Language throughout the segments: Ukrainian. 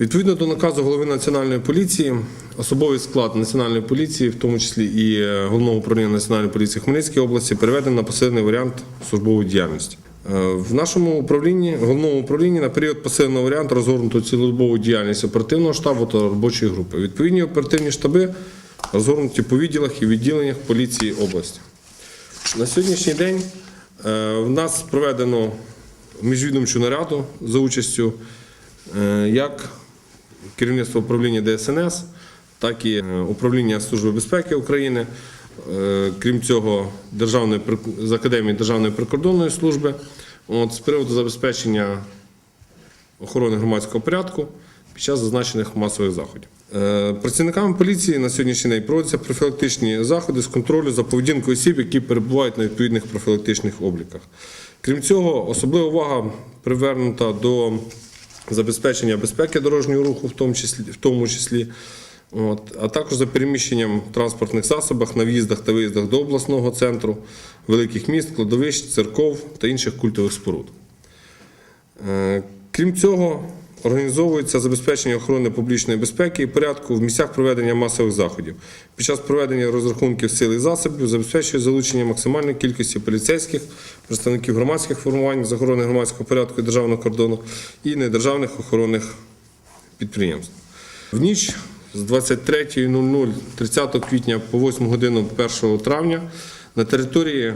Відповідно до наказу голови національної поліції, особовий склад національної поліції, в тому числі і е, головного управління національної поліції Хмельницької області, переведено на посилений варіант службової діяльності. Е, В нашому управлінні, головному управлінні на період посиленого варіанту розгорнуто цілодобову діяльність оперативного штабу та робочої групи. Відповідні оперативні штаби розгорнуті по відділах і відділеннях поліції області. На сьогоднішній день е, в нас проведено міжвідомчу нараду за участю як керівництва управління ДСНС, так і е, управління Служби безпеки України. Е, Крім цього, Державної з Академії Державної прикордонної служби от, з приводу забезпечення охорони громадського порядку під час зазначених масових заходів. Е, Працівниками поліції на сьогоднішній день проводяться профілактичні заходи з контролю за поведінкою осіб, які перебувають на відповідних профілактичних обліках. Крім цього, особлива увага привернута до забезпечення безпеки дорожнього руху, в тому числі, в тому числі От, а також за переміщенням транспортних засобах на в'їздах та виїздах до обласного центру, великих міст, кладовищ, церков та інших культових споруд. Е, Крім цього, організовується забезпечення охорони публічної безпеки і порядку в місцях проведення масових заходів. Під час проведення розрахунків сил і засобів забезпечує залучення максимальної кількості поліцейських, представників громадських формувань з громадського порядку і державного кордону і недержавних охоронних підприємств. В ніч з 23.00 30 квітня по 8 годину 1 травня на території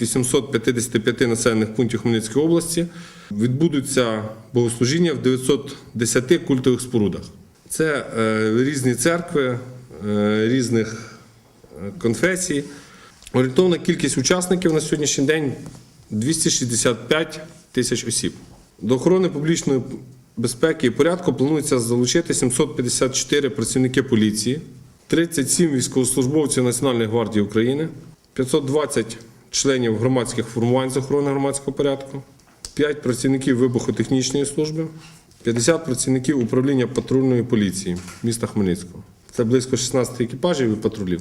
855 населених пунктів Хмельницької області відбудуться богослужіння в 910 культових спорудах. Це е, різні церкви е, різних е, конфесій. Орієнтовна кількість учасників на сьогоднішній день 265 тисяч осіб. До охорони публічної безпеки і порядку планується залучити 754 працівники поліції, 37 військовослужбовців Національної гвардії України, 520 членів громадських формувань з охорони громадського порядку, 5 працівників вибухотехнічної служби, 50 працівників управління патрульної поліції міста Хмельницького. Це близько 16 екіпажів і патрулів.